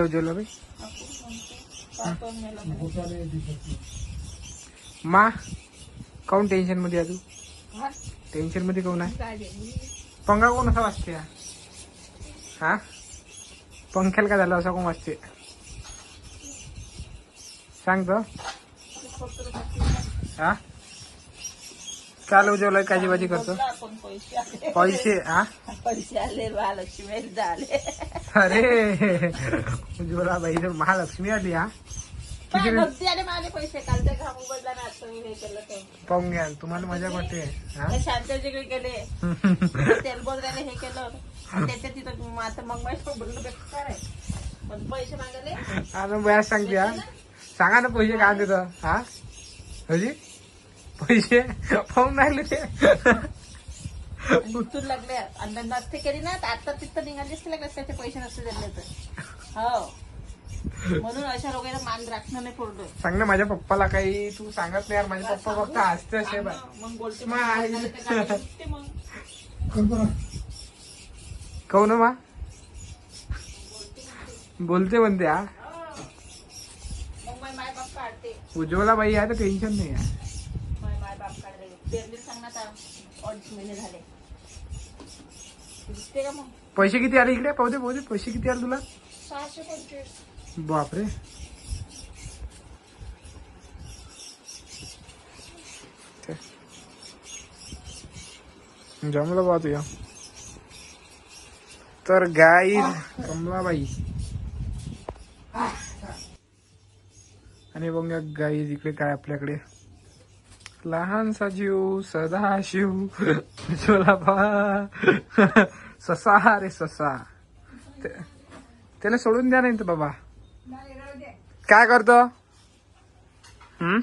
उज्ज्वला बाई? मा काऊन टेन्शनमध्ये तू टेन्शनमध्ये काऊन आहे? पंखा कोण असा वाजते हा? पंख्याला काय झालं असं कोण वाजते सांग तर हा? काय आलं उज्ज्वला काजी बाजी करतो. आपण पैसे आले. पैसे हा पैसे आले महालक्ष्मी आले अरे उज्ज्वला बाई महालक्ष्मी आली हा भक्ती आले माझे पैसे? काल ते घाम उघडला ना आता मी हे केलं ते. पाहून घ्या तुम्हाला मजा पडते हा शांतजीकडे गेले. तेल बोलल्याने हे केलं त्याच्या तिथं मग आता मग माझ्या बोललं बेकार आहे. पण पैसे मागले. आणि बयाच सांगते हा सांगा ना पैसे काय देतं हा हजी पैसे पाहून राहिले. ते उतरून लागले आणि नसते केली ना आता तिथं निघाली असते लागले त्याचे पैसे नसते दिले तर. हो. म्हणून अशा लोकांना मान राखणं नाही पडलं सांग ना माझ्या पप्पाला काही तू सांगत नाही यार माझे पप्पा फक्त हसते असे बाय मग बोलते मग मग. मग. कहू ना मा. बोलते म्हणते हा. मग माय बाप काढते. उज्ज्वला बाई आहे तर टेन्शन नाही आहे. बाप काढते पेरणी सांग ना आता. अडीच महिने झाले. दिसते का मग? पैसे किती आले इकडे? पाहू दे पाहू दे. पैसे किती आले तुला? सहाशे पंचवीस. बापरे. जमलं बा तुझ्या. तर गाई कमलाबाई. आणि बघ गाई इकडे काय आपल्याकडे. लहानसा जीव सदा शिव उज्ज्वलाबा ससा रे ससा. त्याला सोडून द्या नाही तर बाबा. काय करतो? हम्म?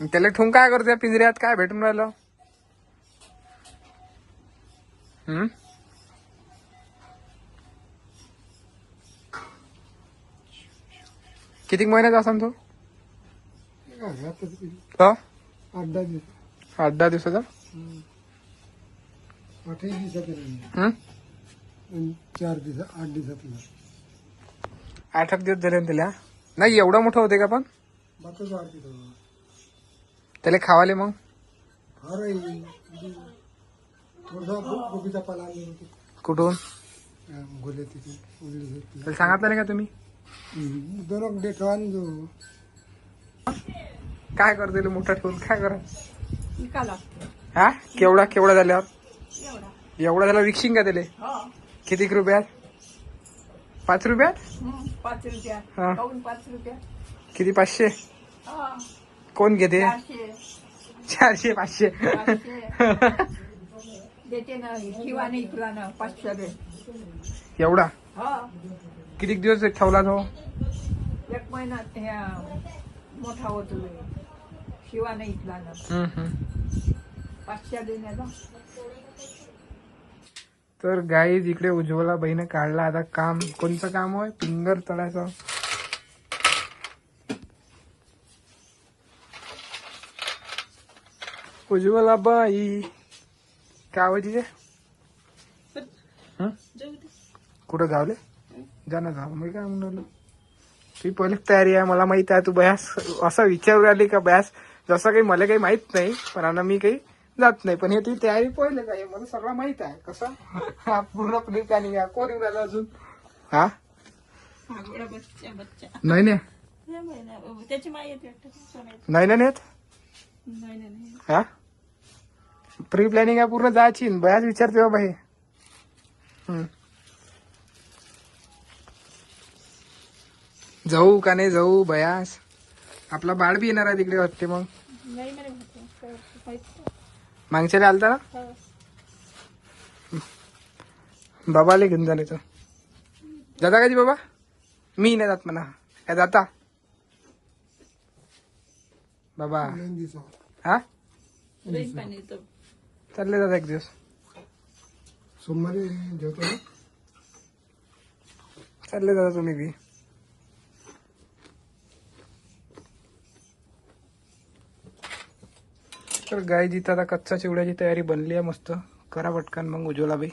त्याला ठेवून काय करतो या पिंजऱ्यात? काय भेटून राहिलं? हम्म? किती महिन्याचा असा तो? हो अड्डा दिवस. आठ दहा दिवसाचा? आठही दिवसात चार दिवसात आठ दिवसातला. आठ आठ दिवस झाले ना त्याला नाही एवढा मोठा होते का पण? बातच वाढते तो त्याला खावाले मग? फार थोडासा गोबीचा पाला आणले होते कुठून? गोले तिथे उरले होते. त्याला सांगितलं नाही का तुम्ही? हम्म. दोन डेटो काय करतो त्याला मोठा ठेवून? काय करा? हा? केवढा केवढा झाल्यावर? एवढा. झाला विकशिंग का त्याले? हो. किती रुपयात? पाच रुपयात? पाच रुपया हा. काऊन पाच रुपया किती? पाचशे? कोण घेते? चारशे. पाचशे. एवढा? किती दिवस ठेवला तो? एक ह्या मोठा होतो शिवा नाही इथला ना हम्म, हम्म. पाचशे देण्याचा तर गाई इकडे उज्ज्वला बहिणी काढला. आता काम कोणचं काम होय? पिंगर तळायचं. उज्ज्वला बाई काय आवाज तिथे? कुठं गावले? जा ना जाऊ मी काय म्हणालो? तुझी पहिली तयारी आहे. मला माहीत आहे तू बयास असं विचारू आली का बयास? जसं काही मला काही माहीत नाही पण आता मी काही जात नाही. पण हे तुझी तयारी पहिले काय मला सगळं माहीत आहे. कसं? पूर्ण प्री प्लॅनिंग आहे कोण राहिलं अजून. हा? बच्चा बच्चा नाही हे त्याची सोन्याची. नाही ना नेत नाही नाही नाही. हा? प्री प्लॅनिंग आहे पूर्ण जायची. बयाच विचारते बाबा हे. जाऊ का नाही जाऊ बयास. आपला बाळ बी येणार आहे तिकडे वाटते मग. मागच्याला आलता ना? हा. बाबाला घेऊन जाणे तो जाता का जी बाबा? मी नाही जात म्हणा. काय जाता? बाबा. हा. चालले जाता एक दिवस. सोमवारी जेवतो चालले जाता तुम्ही बी. तर गाय जिथं आता कच्चा चिवड्याची तयारी बनली आहे मस्त. करा पटकन मग उज्ज्वला बाई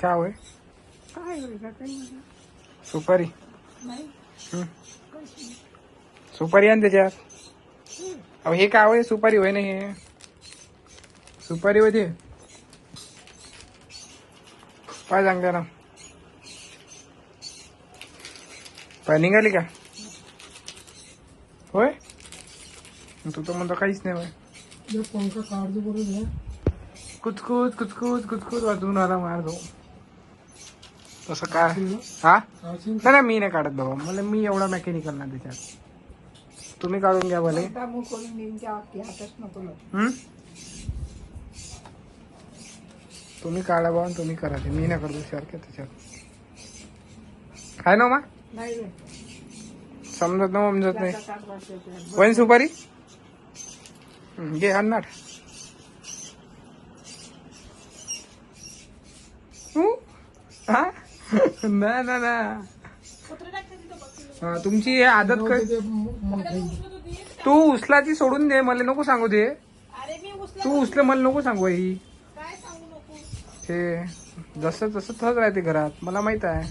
क्या होय? सुपारी. सुपारी आण त्याच्यात. अहो हे काय होय? सुपारी होय नाही हे? सुपारी होते पाय सांगते ना पाय निघाली का? होय? तू तर म्हणतो काहीच नाही पंखा काढतो बरोबर कुचकुच कुचकुच कुचकुच वाजवून आला मार भाऊ. तसं काय? हा? नाही मी नाही काढत बाबा मला मी एवढा मेकॅनिकल ना त्याच्यात. तुम्ही काढून घ्या भले. हं? तुम्ही काढा बाबा आणि तुम्ही करा ते. मी नाही करतो सारखं त्याच्यात काय ना मा? नाही समजत ना समजत नाही? वन सुपारी? घे अन्नाट हं? हा? ना ना ना. हा, तुमची हे आदत काय? ते उचलाची सोडून दे मला नको सांगू दे. अरे मी उचला तू उचले मला नको सांगू ही हे जसं जसं तसंच राहते घरात मला माहीत आहे.